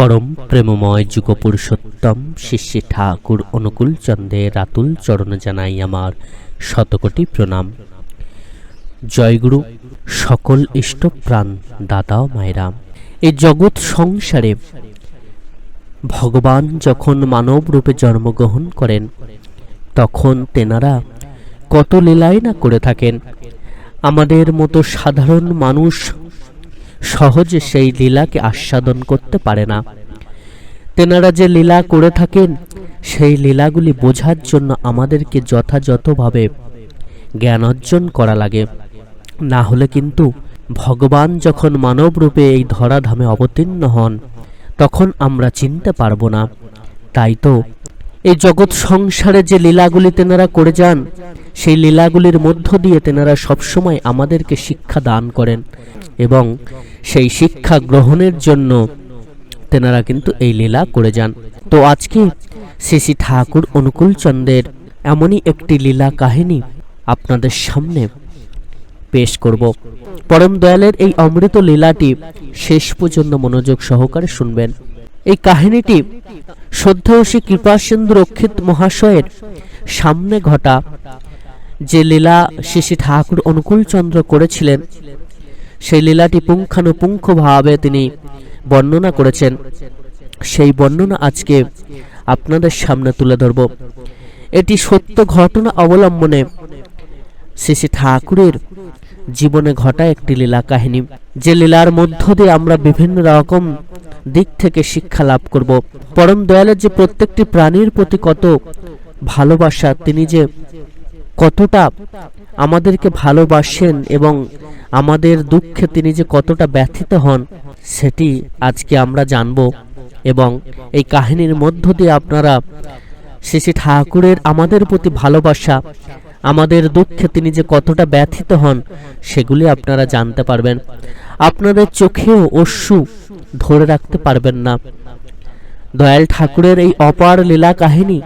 পরম প্রেমময় যুগ পুরুষোত্তম শিষ্যী ঠাকুর অনুকূল চন্দ্রের রাতুল চরণ জানাই আমার শতকোটি প্রণাম। জয়গুরু, সকল ইষ্টপ্রাণ দাদা ও মায়েরা এই জগৎ সংসারে ভগবান যখন মানব রূপে জন্মগ্রহণ করেন, তখন তেনারা কত লীলাই না করে থাকেন। আমাদের মতো সাধারণ মানুষ সহজে সেই লীলাকে আস্বাদন করতে পারে না। তেনারা যে লীলা করে থাকেন, সেই লীলাগুলি বোঝার জন্য আমাদেরকে যথাযথভাবে জ্ঞান অর্জন করা লাগে। না হলে কিন্তু ভগবান যখন মানব রূপে এই ধরাধামে অবতীর্ণ হন, তখন আমরা চিনতে পারব না। তাই তো এই জগৎ সংসারে যে লীলাগুলি তেনারা করে যান, সেই লীলাগুলির মধ্য দিয়ে তেনারা সবসময় আমাদেরকে শিক্ষা দান করেন এবং সেই শিক্ষা গ্রহণের জন্য তেনারা কিন্তু এই লীলা করে যান। তো আজকে শ্রী শ্রী ঠাকুর অনুকূল চন্দ্রের এমনই একটি লীলা কাহিনী আপনাদের সামনে পেশ করব। পরম দয়ালের এই অমৃত লীলাটি শেষ পর্যন্ত মনোযোগ সহকারে শুনবেন। এই কাহিনীটি শ্রদ্ধেয় শ্রী কৃপাসিন্ধু রক্ষিত মহাশয়ের সামনে ঘটা, যে লীলা শ্রী ঠাকুর অনুকূল চন্দ্র করেছিলেন, সেই লীলাটি পুঙ্খানুপুঙ্খভাবে তিনি বর্ণনা করেছেন। সেই বর্ণনা আজকে আপনাদের সামনে তুলে ধরব। এটি সত্য ঘটনা অবলম্বনে শ্রী ঠাকুরের জীবনে ঘটা একটি লীলা কাহিনী। যে লীলার মধ্য দিয়ে আমরা বিভিন্ন রকম দিক থেকে শিক্ষা লাভ করব। পরম দয়ালের যে প্রত্যেকটি প্রাণীর প্রতি কত ভালোবাসা, তিনি যে কতটা আমাদেরকে ভালোবাসেন এবং আমাদের দুঃখে তিনি যে কতটা ব্যথিত হন, সেটি আজকে আমরা জানব এবং এই কাহিনীর মধ্য দিয়ে আপনারা শ্রী শ্রী ঠাকুরের আমাদের প্রতি ভালোবাসা আমাদের দুঃখে তিনি যে কতটা ব্যথিত হন, সেগুলি আপনারা জানতে পারবেন। আপনাদের চোখেও অশ্রু ধরে রাখতে পারবেন না। দয়াল ঠাকুরের এই অপার লীলা কাহিনী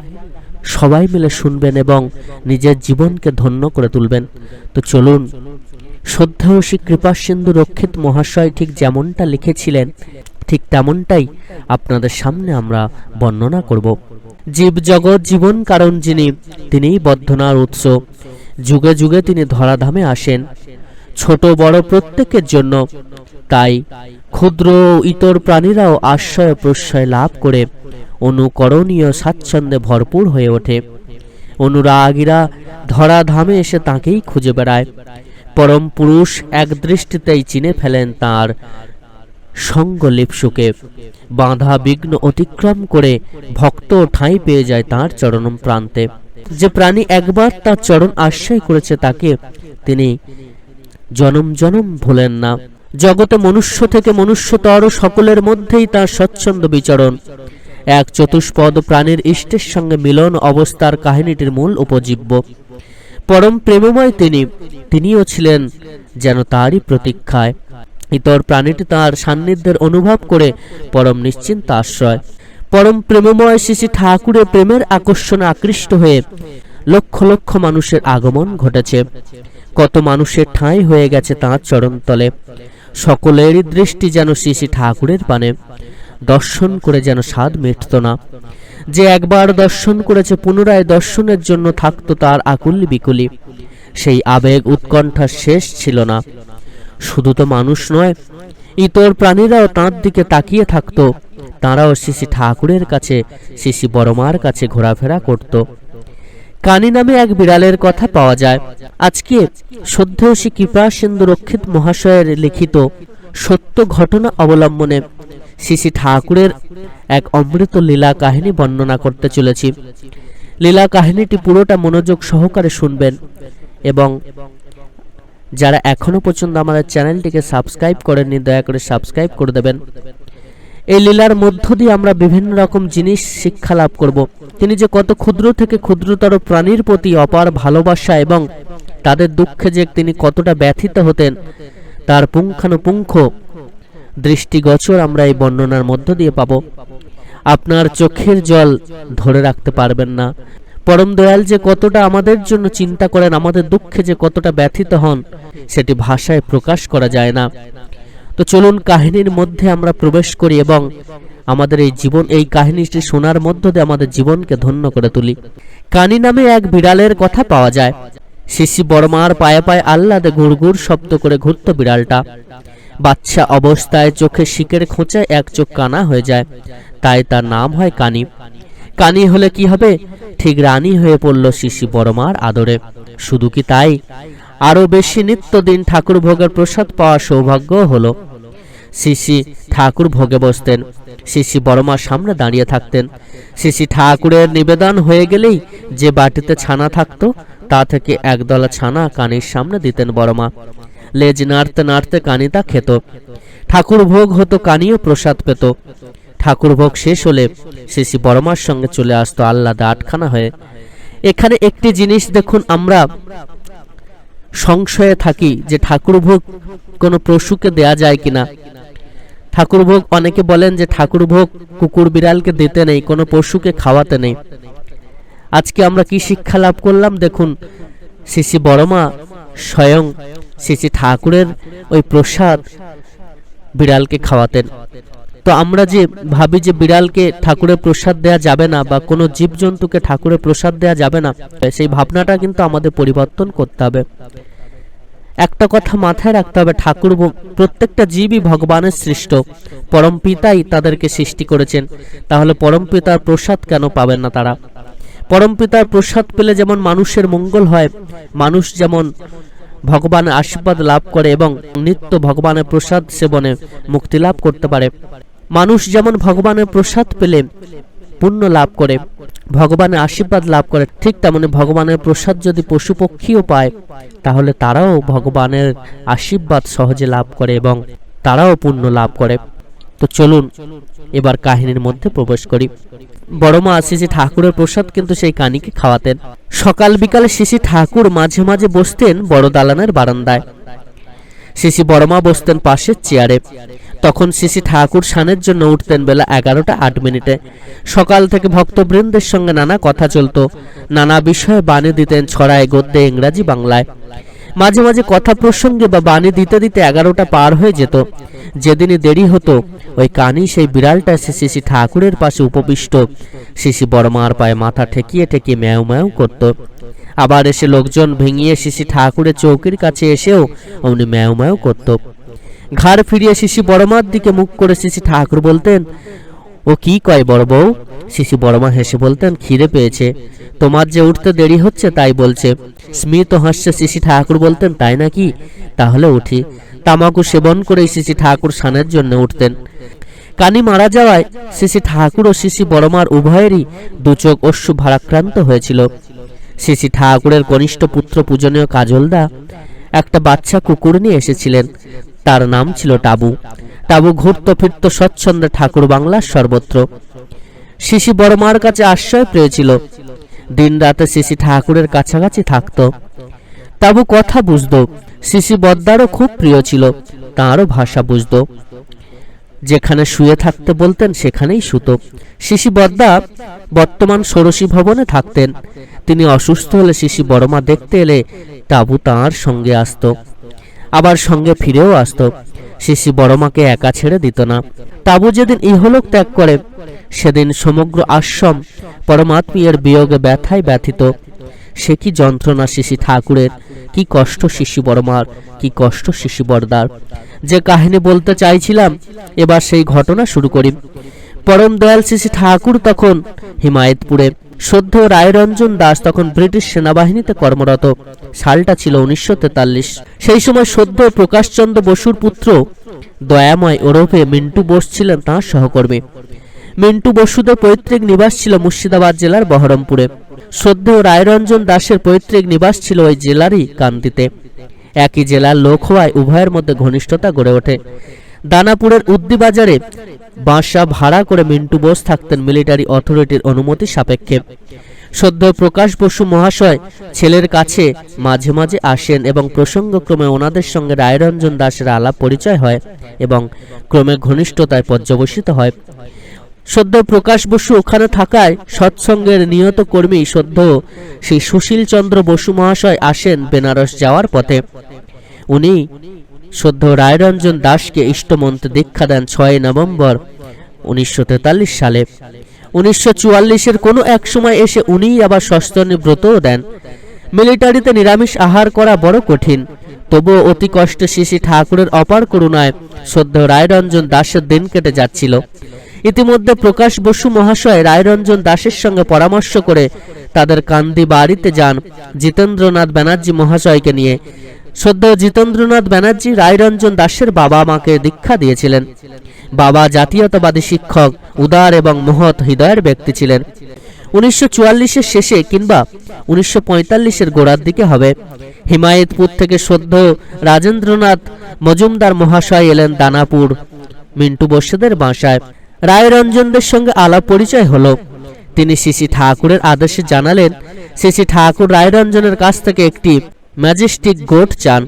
সবাই মিলে শুনবেন এবং নিজের জীবনকে ধন্য করে তুলবেন। তো চলুন শ্রদ্ধেয় শ্রী কৃপাসিন্ধু রক্ষিত মহাশয় ঠিক যেমনটা লিখেছিলেন, ঠিক তেমনটাই আপনাদের সামনে আমরা বর্ণনা করব। জীব জগৎ জীবন কারণ যিনি, তিনিই বদ্ধনার উৎস। যুগে যুগে তিনি ধরাধামে আসেন। ছোট বড় প্রত্যেকের জন্য। তাই ক্ষুদ্র ইতর প্রাণীরাও আশ্রয় প্রশ্রয় লাভ করে। অনুকরণীয় স্বাচ্ছন্দ্যে ভরপুর হয়ে ওঠে। অনুরাগীরা ধরাধামে এসে তাকেই খুঁজে বেড়ায়। পরম পুরুষ এক দৃষ্টিতেই চিনে ফেলেন তার সঙ্গ লিপসুকে। বাঁধা বিঘ্ন অতিক্রম করে ভক্ত ঠাঁই পেয়ে যায় তার চরণ প্রান্তে যে প্রাণী একবার তার চরণ আশ্রয় করেছে তাকে, তিনি জনম জনম ভোলেন না। জগতে মনুষ্য থেকে মনুষ্যতর সকলের মধ্যেই তার স্বচ্ছন্দ বিচরণ। এক চতুষ্পদ প্রাণীর ইষ্টের সঙ্গে মিলন অবস্থার কাহিনীটির মূল উপজীব্য। পরম প্রেমময় তিনি, তিনিও ছিলেন যেন তারই প্রতীক্ষায়। ইতর প্রাণীটি তার সান্নিধ্যের অনুভব করে পরম নিশ্চিন্ত আশ্রয় পরম প্রেমময় শ্রী ঠাকুরের প্রেমের আকর্ষণে আকৃষ্ট হয়ে লক্ষ লক্ষ মানুষের আগমন ঘটেছে। কত মানুষের ঠাঁই হয়ে গেছে তাঁর চরণতলে সকলেরই দৃষ্টি যেন শ্রী শ্রী ঠাকুরের পানে। দর্শন করে যেন স্বাদ মিটত না। যে একবার দর্শন করেছে, পুনরায় দর্শনের জন্য থাকতো তার আকুলি বিকুলি। সেই আবেগ উৎকণ্ঠার শেষ ছিল না। শুধু তো মানুষ নয়, ইতর প্রাণীরাও তাঁর দিকে তাকিয়ে থাকতো। তাঁরাও শ্রী ঠাকুরের কাছে শ্রী বড়মার কাছে ঘোরাফেরা করত। কানি নামে এক বিড়ালের কথা পাওয়া যায়। আজকে শ্রী কৃপা সিন্ধু রক্ষিত মহাশয়ের লিখিত সত্য ঘটনা অবলম্বনে শ্রী ঠাকুরের এক অমৃত লীলা কাহিনী বর্ণনা করতে চলেছি। লীলা কাহিনীটি পুরোটা মনোযোগ সহকারে শুনবেন এবং যারা এখনও পর্যন্ত আমাদের চ্যানেলটিকে সাবস্ক্রাইব করেননি, দয়া করে সাবস্ক্রাইব করে দেবেন। এই লীলার মধ্য দিয়ে আমরা বিভিন্ন রকম জিনিস শিক্ষা লাভ করব। তিনি যে কত ক্ষুদ্র থেকে ক্ষুদ্রতর প্রাণীর প্রতি অপার ভালোবাসা এবং তাদের দুঃখে যে তিনি কতটা ব্যথিত হতেন, তার পুঙ্খানুপুঙ্খ দৃষ্টিগোচর আমরা এই বর্ণনার মধ্য দিয়ে পাব। আপনার চোখের জল ধরে রাখতে পারবেন না। পরম দয়াল যে কতটা আমাদের জন্য চিন্তা করেন, আমাদের দুঃখে যে কতটা ব্যথিত হন, সেটি ভাষায় প্রকাশ করা যায় না। তো চলুন কাহিনীর মধ্যে আমরা প্রবেশ করি এবং আমাদের এই জীবন, এই কাহিনীটি শোনার মধ্য দিয়ে আমাদের জীবনকে ধন্য করে তুলি। কানি নামে এক বিড়ালের কথা পাওয়া যায়। শিশি বড়মার পায়ে পায়ে আহ্লাদে গুড়গুড় শব্দ করে ঘুরত বিড়ালটা। বাচ্চা অবস্থায় চোখে শিকের খোঁচায় এক চোখ কানা হয়ে যায়। তাই তার নাম হয় কানি। কানি হলে কি হবে? ঠিক রানী হয়ে পড়ল শিশি বড়মার আদরে। শুধু কি তাই? আরও বেশি নিত্যদিন ঠাকুর ভোগের প্রসাদ পাওয়ার সৌভাগ্য হলো। শিশি ঠাকুর ভোগে বসতেন। শিশি বড়মার সামনে দাঁড়িয়ে থাকতেন। শিশি ঠাকুরের নিবেদন হয়ে গেলেই যে বাটিতে ছানা থাকতো, তা থেকে একদলা ছানা কানির সামনে দিতেন বড়মা। লেজ নাড়তে নাড়তে কানি তা খেত। ঠাকুর ভোগ হতো, কানিও প্রসাদ পেত। ঠাকুর ভোগ শেষ হলে শিশি বড়মার সঙ্গে চলে আসতো আল্লাদা আটখানা হয়ে। এখানে একটি জিনিস দেখুন আমরা সংশয়ে থাকি যে ঠাকুর ভোগ কোনো পশুকে দেয়া যায় কিনা। ঠাকুর ভোগ অনেকে বলেন যে ঠাকুর ভোগ কুকুর বিড়ালকে দিতে নেই, কোনো পশুকে খাওয়াতে নেই। আজকে আমরা কি শিক্ষা লাভ করলাম? দেখুন শিশি বড়মা স্বয়ং শিশি ঠাকুরের ওই প্রসাদ বিড়ালকে খাওয়াতেন। তো আমরা যে ভাবি যে বিড়ালকে ঠাকুরের প্রসাদ দেয়া যাবে না বা কোনো জীবজন্তুকে ঠাকুরের প্রসাদ দেয়া যাবে না, সেই ভাবনাটা কিন্তু আমাদের পরিবর্তন করতে হবে। একটা কথা মাথায় রাখতে হবে, ঠাকুর প্রত্যেকটা জীবই ভগবানের সৃষ্ট। পরম পিতাই তাদেরকে সৃষ্টি করেছেন। তাহলে পরম পিতার প্রসাদ কেন পাবেন না তারা? পরম পিতার প্রসাদ পেলে যেমন মানুষের মঙ্গল হয়, মানুষ যেমন ভগবানের আশীর্বাদ লাভ করে এবং নিত্য ভগবানের প্রসাদ সেবনে মুক্তি লাভ করতে পারে। মানুষ যেমন ভগবানের প্রসাদ পেলে পুণ্য লাভ করে, ভগবানের আশীর্বাদ লাভ করে, ঠিক তেমনি ভগবানের প্রসাদ যদি পশু পক্ষীও পায়, তাহলে তারাও ভগবানের আশীর্বাদ সহজে লাভ করে এবং তারাও পুণ্য লাভ করে। তো চলুন, এবার কাহিনীর মধ্যে প্রবেশ করি। বড়মা শিশি ঠাকুরের প্রসাদ কিন্তু সেই কানিকে খাওয়াতেন। সকাল বিকালে শিশি ঠাকুর মাঝে মাঝে বসতেন বড় দালানের বারান্দায়। শিশি বড়মা বসতেন পাশের চেয়ারে। তখন শিশি ঠাকুর সানের জন্য উঠতেন বেলা এগারোটা আট মিনিটে। সকাল থেকে ভক্তবৃন্দের সঙ্গে নানা কথা চলতো। নানা বিষয়ে বাণী দিতেন ছড়ায় গদ্যে ইংরাজি বাংলায়। মাঝে মাঝে কথা প্রসঙ্গে বা বাণী দিতে দিতে এগারোটা পার হয়ে যেত। যেদিনই দেরি হতো, ওই কানি সেই বিড়ালটা এসে শিশি ঠাকুরের পাশে উপবিষ্ট। শিশি বড়মার পায়ে মাথা ঠেকিয়ে ঠেকিয়ে ম্যাও ম্যাও করত। আবার এসে লোকজন ভেঙিয়ে শিশি ঠাকুরের চৌকির কাছে এসেও অমনি ম্যাও ম্যাও করত। ঘাড় ফিরিয়ে শিশি বড়মার দিকে মুখ করে শিশি ঠাকুর বলতেন, ও কি কয় বড় বউ? শিশি বড়মা হেসে বলতেন, খিদে পেয়েছে। তোমার যে উঠতে দেরি হচ্ছে তাই বলছে। স্মিত হাস্যে শিশি ঠাকুর বলতেন, তাই নাকি? তাহলে উঠি। তামাকু সেবন করেই শিশি ঠাকুর স্নানের জন্য উঠতেন। কানি মারা যাওয়ায় শিশি ঠাকুর ও শিশি বড়মার উভয়েরই দু চোখ অশ্রু ভারাক্রান্ত হয়েছিল। শিশি ঠাকুরের কনিষ্ঠ পুত্র পূজনীয় কাজলদা একটা বাচ্চা কুকুর নিয়ে এসেছিলেন। তার নাম ছিল টাবু। টাবু ঘুরত ফিরত স্বচ্ছন্দে ঠাকুর বাংলার সর্বত্র। শিশি বড়মার কাছে আশ্রয় পেয়েছিল। দিন রাতে শিশি ঠাকুরের কাছাকাছি থাকতো। তাবু কথা বুঝতো। শিশি বদ্দারও খুব প্রিয় ছিল। তাঁরও ভাষা বুঝতো। যেখানে শুয়ে থাকতে বলতেন, সেখানেই শুতো। শিশি বদ্দা বর্তমান ষোড়শী ভবনে থাকতেন। তিনি অসুস্থ হলে শিশি বড়মা দেখতে এলে তাবু তাঁর সঙ্গে আসতো। আবার সঙ্গে ফিরেও আসতো। শিশি বড়মাকে একা ছেড়ে দিত না। তাবু যেদিন ইহলোক ত্যাগ করে, সেদিন সমগ্র আশ্রম পরমাত্মীয়ের বিয়োগে ব্যথায় ব্যথিত। সে কি যন্ত্রণা শিশি ঠাকুরের, কি কষ্ট শিশি বড়মার, কি কষ্ট শিশি বড়দার। যে কাহিনী বলতে চাইছিলাম, এবার সেই ঘটনা শুরু করি। পরম দয়াল শিশি ঠাকুর তখন হিমায়তপুরে সদ্য রায়রঞ্জন দাস তখন ব্রিটিশ সেনাবাহিনীতে কর্মরত। সালটা ছিল উনিশশো তেতাল্লিশ। সেই সময় সদ্য প্রকাশচন্দ্র বসুর পুত্র দয়াময় ওরফে মিন্টু বোস ছিলেন তাঁর সহকর্মী। মিন্টু বসুদের পৈতৃক নিবাস ছিল মুর্শিদাবাদ জেলার বহরমপুরে। সদ্য রায়রঞ্জন দাসের পৈতৃক নিবাস ছিল ওই জেলারই কান্দিতে একই জেলার লোক হওয়ায় উভয়ের মধ্যে ঘনিষ্ঠতা গড়ে ওঠে। দানাপুরের উদ্দিবাজারে বাসা ভাড়া করে মিন্টু বোস থাকতেন মিলিটারি অথরিটির অনুমতি সাপেক্ষে। সদ্য প্রকাশ বসু মহাশয় ছেলের কাছে মাঝে মাঝে আসেন এবং প্রসঙ্গক্রমে ওনাদের সঙ্গে রায়রঞ্জন দাসের আলাপ পরিচয় হয় এবং ক্রমে ঘনিষ্ঠতায় পর্যবসিত হয়। সদ্য প্রকাশ বসু ওখানে থাকায় সৎসঙ্গের নিয়ত কর্মী সদ্য সেই সুশীল চন্দ্র বসু মহাশয় আসেন বেনারস যাওয়ার পথে। উনি সদ্য রায়রঞ্জন দাসকে ইষ্টমন্ত্রে দীক্ষা দেন ছয় নভেম্বর উনিশশো তেতাল্লিশ সালে। উনিশশো চুয়াল্লিশের কোনো এক সময় এসে উনিই আবার সস্তনী ব্রতও দেন। মিলিটারিতে নিরামিষ আহার করা বড় কঠিন। তবুও অতি কষ্টে শিশি ঠাকুরের অপার করুণায় সদ্য রায়রঞ্জন দাসের দিন কেটে যাচ্ছিল। ইতিমধ্যে প্রকাশ বসু মহাশয় রায়রঞ্জন দাসের সঙ্গে পরামর্শ করে তাদের কান্দি বাড়িতে যান জিতেন্দ্রনাথ ব্যানার্জি মহাশয়কে নিয়ে। সদ্য জিতেন্দ্রনাথ ব্যানার্জি, রায়রঞ্জন দাসের বাবা মাকে দীক্ষা দিয়েছিলেন। বাবা জাতীয়তাবাদী শিক্ষক, উদার এবং মহৎ হৃদয়ের ব্যক্তি ছিলেন। উনিশশো চুয়াল্লিশের শেষে কিংবা উনিশশো পঁয়তাল্লিশের গোড়ার দিকে হবে। হিমায়তপুর থেকে সদ্য রাজেন্দ্রনাথ মজুমদার মহাশয় এলেন দানাপুর। মিন্টু বসেদের বাসায়। রায়রঞ্জনদের সঙ্গে আলাপ পরিচয় হলো। তিনি শ্রী ঠাকুরের আদেশে জানালেন শ্রী ঠাকুর রায়রঞ্জনের কাছ থেকে একটি ম্যাজেস্টিক গোট চান।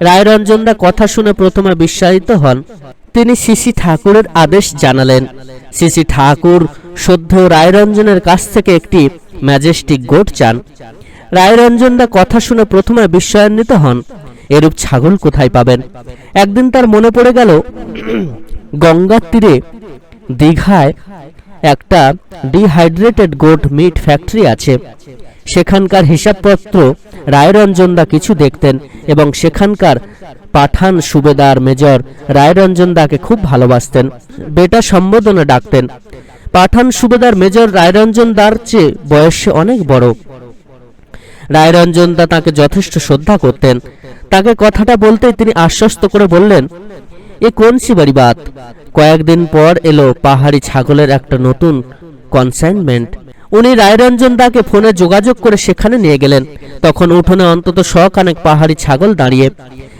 রায়রঞ্জনরা কথা শুনে প্রথমে বিস্মায়িত হন। তিনি শ্রী ঠাকুরের আদেশ জানালেন। শ্রী ঠাকুর সদ্য রায়রঞ্জনের কাছ থেকে একটি ম্যাজেস্টিক গোট চান। রায়রঞ্জনরা কথা শুনে প্রথমে বিস্ময়ান্বিত হন। এরূপ ছাগল কোথায় পাবেন? একদিন তার মনে পড়ে গেল, গঙ্গার তীরে দীঘায় একটা ডিহাইড্রেটেড গোট মিট ফ্যাক্টরি আছে। সেখানকার হিসাবপত্র, রায়রঞ্জনদা কিছু দেখতেন এবং সেখানকার পাঠান সুবেদার মেজর রায়রঞ্জনদাকে খুব ভালোবাসতেন। বেটা সম্বোধনে ডাকতেন, পাঠান সুবেদার মেজর রায়রঞ্জনদার চেয়ে বয়সে অনেক বড়। রায়রঞ্জনদা তাকে যথেষ্ট শ্রদ্ধা করতেন। তাকে কথাটা বলতেই তিনি আশ্বস্ত করে বললেন, এ কোন শিবারি বাত? কয়েকদিন পর এলো পাহাড়ি ছাগলের একটা নতুন কনসাইনমেন্ট উনি রায়রঞ্জন দাকে ফোনে যোগাযোগ করে সেখানে নিয়ে গেলেন। তখন উঠোনে অন্তত শখানেক পাহাড়ি ছাগল দাঁড়িয়ে।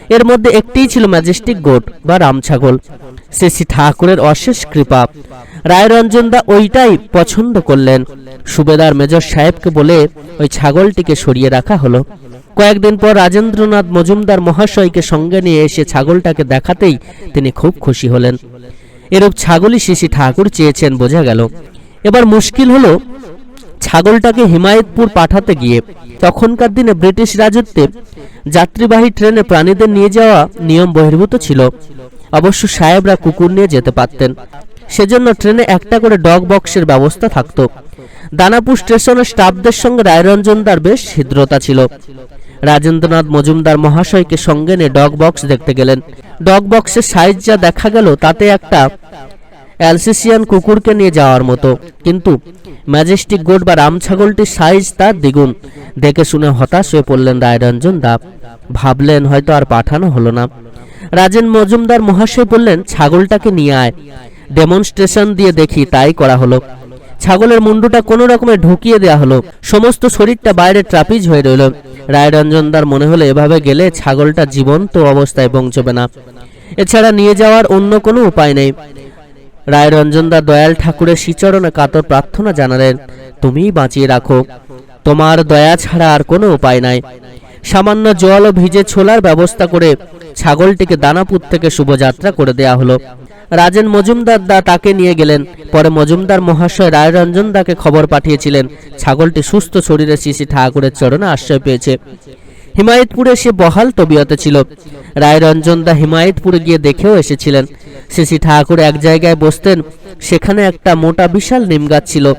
এর মধ্যে একটিই ছিল ম্যাজেস্টিক গোট বা রাম ছাগল। শ্রী ঠাকুরের অশেষ কৃপা। রায়রঞ্জন দা ওইটাই পছন্দ করলেন। সুবেদার মেজর সাহেবকে বলে ওই ছাগলটিকে সরিয়ে রাখা হলো। কয়েকদিন পর রাজেন্দ্রনাথ মজুমদার মহাশয়কে সঙ্গে নিয়ে এসে ছাগলটাকে দেখাতেই তিনি খুব খুশি হলেন। এরূপ ছাগলই শিশি ঠাকুর চেয়েছেন বোঝা গেল। এবার মুশকিল হলো ছাগলটাকে হিমায়তপুর পাঠাতে গিয়ে তখনকার দিনে ব্রিটিশ রাজত্বে যাত্রীবাহী ট্রেনে প্রাণীদের নিয়ে যাওয়া নিয়ম বহির্ভূত ছিল। অবশ্য সাহেবরা কুকুর নিয়ে যেতে পারতেন। সেজন্য ট্রেনে একটা করে ডগ বক্সের ব্যবস্থা থাকতো। দানাপুর স্টেশনের স্টাফদের সঙ্গে রায়রঞ্জনদার বেশ হৃদ্রতা ছিল। রাজেন্দ্রনাথ মজুমদার মহাশয়কে সঙ্গে নিয়ে ডগ বক্স দেখতে গেলেন। ডগ বক্সের সাইজ যা দেখা গেল তাতে একটা অ্যালসিসিয়ান কুকুরকে নিয়ে যাওয়ার মতো। কিন্তু ম্যাজেস্টিক গোট বা রাম ছাগলটির সাইজ তার দ্বিগুণ। দেখে শুনে হতাশ হয়ে পড়লেন রায়রঞ্জন দা। ভাবলেন হয়তো আর পাঠানো হলো না। রাজেন মজুমদার মহাশয় বললেন, ছাগলটাকে নিয়ে আয়। ডেমনস্ট্রেশন দিয়ে দেখি তাই করা হলো। ছাগলের মুন্ডুটা কোনো রকমে ঢুকিয়ে দেওয়া হলো। সমস্ত শরীরটা বাইরে ট্রাপিজ হয়ে রইল। রায়রঞ্জনদার মনে হলো এভাবে গেলে ছাগলটা জীবন্ত অবস্থায় পৌঁছবে না। এছাড়া নিয়ে যাওয়ার অন্য কোনো উপায় নেই। রায়রঞ্জনদা দয়াল ঠাকুরের শ্রীচরণে কাতর প্রার্থনা জানালেন, তুমিই বাঁচিয়ে রাখো। তোমার দয়া ছাড়া আর কোনো উপায় নাই। সামান্য জল ও ভিজে ছোলার ব্যবস্থা করে ছাগলটিকে দানাপুর থেকে শুভযাত্রা করে দেয়া হলো। রাজেন মজুমদার দা তাকে নিয়ে গেলেন। পরে মজুমদার মহাশয় রায়রঞ্জন দাকে খবর পাঠিয়েছিলেন। ছাগলটি সুস্থ শরীরে শ্রী ঠাকুরের চরণে আশ্রয় পেয়েছে। হিমায়তপুরে সে বহাল তবিয়তে ছিল। রায়রঞ্জন দা হিমায়তপুরে গিয়ে দেখেও এসেছিলেন। শ্রী ঠাকুর এক জায়গায় বসতেন, সেখানে একটা মোটা বিশাল নিম গাছ ছিল।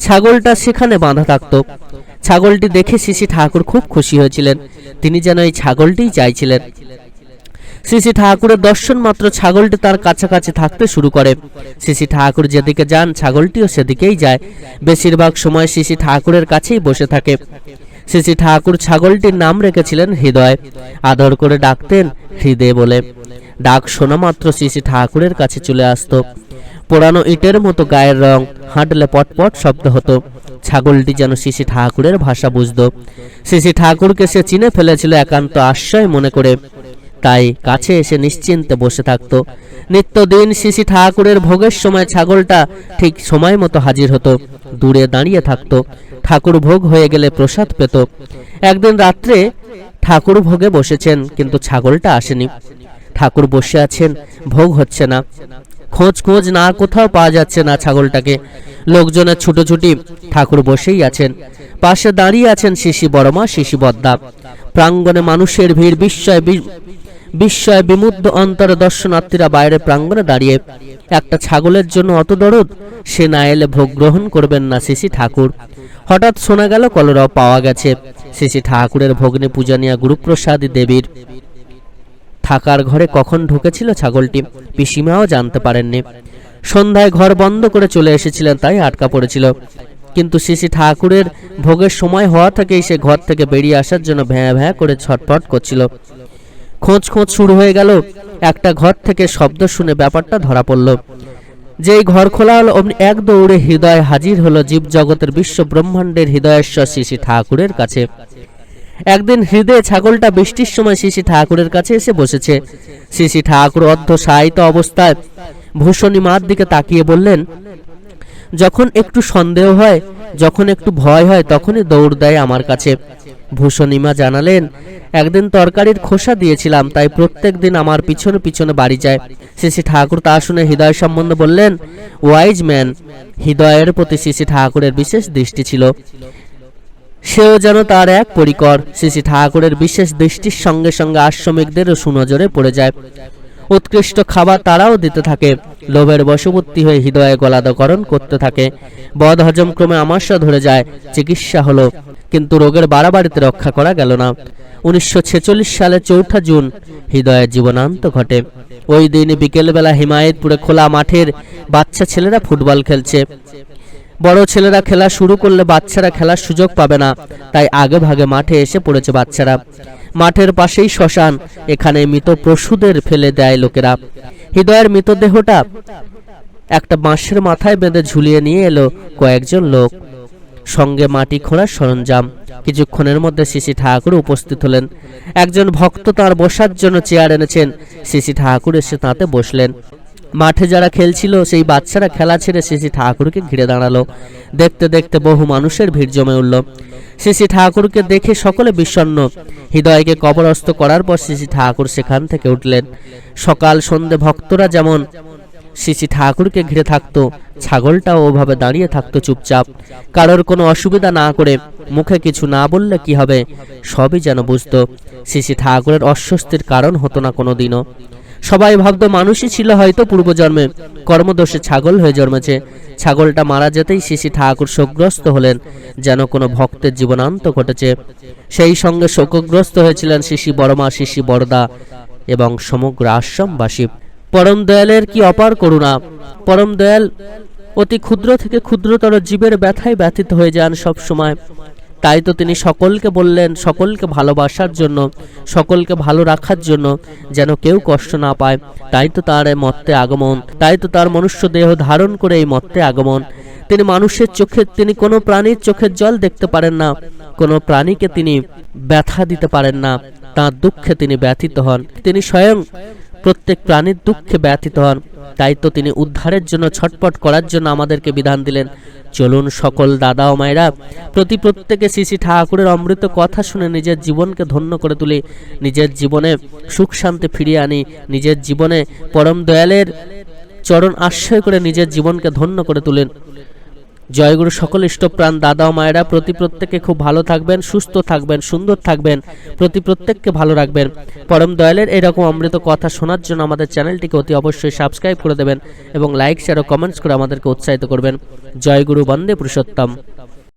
ছাগলটা সেখানে বাঁধা থাকতো। ছাগলটি দেখে শ্রী ঠাকুর খুব খুশি হয়েছিলেন। তিনি যেন এই ছাগলটিই চাইছিলেন। শ্রী ঠাকুরের দর্শন মাত্র ছাগলটি তার কাছাকাছি থাকতে শুরু করে। শ্রী ঠাকুর যেদিকে যান, ছাগলটিও সেদিকেই যায়। বেশিরভাগ সময় শ্রী ঠাকুরের কাছেই বসে থাকে। শ্রী ঠাকুর ছাগলটির নাম রেখেছিলেন হৃদয়। আদর করে ডাকতেন হৃদয় বলে। ডাক শোনা মাত্র শ্রী ঠাকুরের কাছে চলে আসতো। পোড়ানো ইটের মতো গায়ের রং, হাঁটলে পটপট শব্দ হতো। ছাগলটি যেন শ্রী ঠাকুরের ভাষা বুঝতো। শ্রী ঠাকুরকে সে চিনে ফেলেছিল একান্ত আশ্রয় মনে করে। তাই কাছে এসে নিশ্চিন্তে বসে থাকতো। নিত্যদিন শিশি ঠাকুরের ভোগের সময় ছাগলটা ঠিক সময় মতো হাজির হতো। দূরে দাঁড়িয়ে থাকতো। ঠাকুর ভোগ হয়ে গেলে প্রসাদ পেত। একদিন রাত্রে ঠাকুর ভোগে বসেছেন, কিন্তু ছাগলটা আসেনি। ঠাকুর বসে আছেন, ভোগ হচ্ছে না। খোঁজ খোঁজ না, কোথাও পাওয়া যাচ্ছে না ছাগলটাকে। লোকজনের ছুটোছুটি, ঠাকুর বসেই আছেন। পাশে দাঁড়িয়ে আছেন শিশি বড়মা, শিশি বদ্দা। প্রাঙ্গণে মানুষের ভিড়, বিস্ময় বিস্ময় বিমুগ্ধ অন্তর দর্শনার্থীরা বাইরে প্রাঙ্গণে দাঁড়িয়ে। একটা ছাগলের জন্য অত দরদ, সে না এলে ভোগ গ্রহণ করবেন না শিশি ঠাকুর। হঠাৎ শোনা গেল কলরাও পাওয়া গেছে। শ্রী ঠাকুরের ভগ্নে পূজনীয় গুরুপ্রসাদ দেবীর। থাকার ঘরে কখন ঢুকেছিল ছাগলটি, পিসিমাও জানতে পারেননি। সন্ধ্যায় ঘর বন্ধ করে চলে এসেছিলেন, তাই আটকা পড়েছিল। কিন্তু শিশি ঠাকুরের ভোগের সময় হওয়া থেকেই সে ঘর থেকে বেরিয়ে আসার জন্য ভ্যাঁ ভ্যাঁ করে ছটফট করছিল। খোঁজ খোঁজ শুরু হয়ে গেল। একটা ঘর থেকে শব্দ শুনে ব্যাপারটা ধরা পড়ল। যেই ঘর খোলা হলো অমনি এক দৌড়ে হৃদয় হাজির হলো জীব জগতের বিশ্ব ব্রহ্মাণ্ডের হৃদয়েশ্বর শিশি ঠাকুরের কাছে। একদিন হৃদয়ে ছাগলটা বৃষ্টির সময় শিশি ঠাকুরের কাছে এসে বসেছে। শিশি ঠাকুর অর্ধ সাহিত অবস্থায় ভূষণী মার দিকে তাকিয়ে বললেন, যখন একটু সন্দেহ হয়, যখন একটু ভয় হয়, তখনই দৌড় দেয় আমার কাছে। ভূষণীমা জানালেন, একদিন তরকারির খোসা দিয়েছিলাম, তাই প্রত্যেক দিন আমার পিছনে পিছনে বাড়ি যায়। শ্রী ঠাকুর তা শুনে হৃদয় সম্বন্ধে বললেন, ওয়াইজ ম্যান, হৃদয়ের প্রতি শ্রী ঠাকুরের বিশেষ দৃষ্টি ছিল। সেও যেন তার এক পরিকর। শ্রী ঠাকুরের বিশেষ দৃষ্টির সঙ্গে সঙ্গে আশ্রমিকদেরও সুনজরে পড়ে যায়। উৎকৃষ্ট খাবার তারাও দিতে থাকে। লোভের বশবর্তী হয়ে হৃদয়ে গলাদকরণ করতে থাকে। বদ হজম ক্রমে আমাশা ধরে যায়। চিকিৎসা হলো। কিন্তু রোগের বাড়াবাড়িতে রক্ষা করা গেল না। উনিশশো সালে চৌঠা জুন হৃদয়ের জীবনান্ত ঘটে। ওই দিন বিকেলবেলা হিমায়তপুরে খোলা মাঠের বাচ্চা ছেলেরা ফুটবল খেলছে। বড় ছেলেরা খেলা শুরু করলে বাচ্চারা খেলার সুযোগ পাবে না। তাই আগে ভাগে মাঠে এসে পড়েছে বাচ্চারা। মাঠের পাশেই শ্মশান, এখানে মৃত পশুদের ফেলে দেয় লোকেরা। হৃদয়ের মৃতদেহটা একটা বাঁশের মাথায় বেঁধে ঝুলিয়ে নিয়ে এলো কয়েকজন লোক। সঙ্গে মাটি খোঁড়ার সরঞ্জাম। কিছুক্ষণের মধ্যে শিশি ঠাকুর উপস্থিত হলেন। একজন ভক্ত তার বসার জন্য চেয়ার এনেছেন। শিশি ঠাকুর এসে তাতে বসলেন। মাঠে যারা খেলছিল, সেই বাচ্চারা খেলা ছেড়ে শিশি ঠাকুরকে ঘিরে দাঁড়াল। দেখতে দেখতে বহু মানুষের ভিড় জমে উঠল। শিশি ঠাকুরকে দেখে সকলে বিষণ্ণ। হৃদয়কে কবরস্থ করার পর শিশি ঠাকুর সেখান থেকে উঠলেন। সকাল সন্ধে ভক্তরা যেমন শিশি ঠাকুরকে ঘিরে থাকতো, ছাগলটাও ওভাবে দাঁড়িয়ে থাকতো চুপচাপ। কারোর কোনো অসুবিধা না করে মুখে কিছু না বললে কি হবে, সবই যেন বুঝতো। শিশি ঠাকুরের অস্বস্তির কারণ হতো না কোনো দিনও সবাই ভাবতো মানুষই ছিল হয়তো পূর্বজন্মে। কর্মদোষে ছাগল হয়ে জন্মেছে। ছাগলটা মারা যেতেই শিশি ঠাকুর শোকগ্রস্ত হলেন, যেন কোনো ভক্তের জীবনান্ত ঘটেছে। সেই সঙ্গে শোকগ্রস্ত হয়েছিলেন শিশি বড়মা, শিশি বড়দা এবং সমগ্র আশ্রমবাসী। পরম দয়ালের কি অপার করুণা? পরম দয়াল অতি ক্ষুদ্র থেকে ক্ষুদ্রতর জীবের ব্যথায় ব্যথিত হয়ে যান সব সময় তাই তো তিনি সকলকে বললেন, সকলকে ভালোবাসার জন্য, সকলকে ভালো রাখার জন্য যেন কেউ কষ্ট না পায়। তাই তো তার এই মত্তে আগমন, তাই তো তার মনুষ্য দেহ ধারণ করে এই মত্তে আগমন। তিনি মানুষের চোখে, তিনি কোনো প্রাণীর চোখের জল দেখতে পারেন না, কোনো প্রাণীকে তিনি ব্যথা দিতে পারেন না, তার দুঃখে তিনি ব্যথিত হন। তিনি স্বয়ং প্রত্যেক প্রাণীর দুঃখে ব্যথিত হন। তাই তো তিনি উদ্ধারের জন্য ছটপট করার জন্য আমাদেরকে বিধান দিলেন। চলুন সকল দাদা ও মায়েরা প্রতি প্রত্যেকে শ্রী ঠাকুরের অমৃত কথা শুনে নিজের জীবনকে ধন্য করে তুলি। নিজের জীবনে সুখ শান্তি ফিরিয়ে আনি। নিজের জীবনে পরম দয়ালের চরণ আশ্রয় করে নিজের জীবনকে ধন্য করে তুলেন। জয়গুরু, সকল ইষ্টপ্রাণ দাদা ও মায়েরা প্রতি প্রত্যেকে খুব ভালো থাকবেন, সুস্থ থাকবেন, সুন্দর থাকবেন, প্রতি প্রত্যেককে ভালো রাখবেন। পরম দয়ালের এরকম অমৃত কথা শোনার জন্য আমাদের চ্যানেলটিকে অতি অবশ্যই সাবস্ক্রাইব করে দেবেন এবং লাইক, শেয়ার ও কমেন্টস করে আমাদেরকে উৎসাহিত করবেন। জয়গুরু, বন্দে পুরুষোত্তম।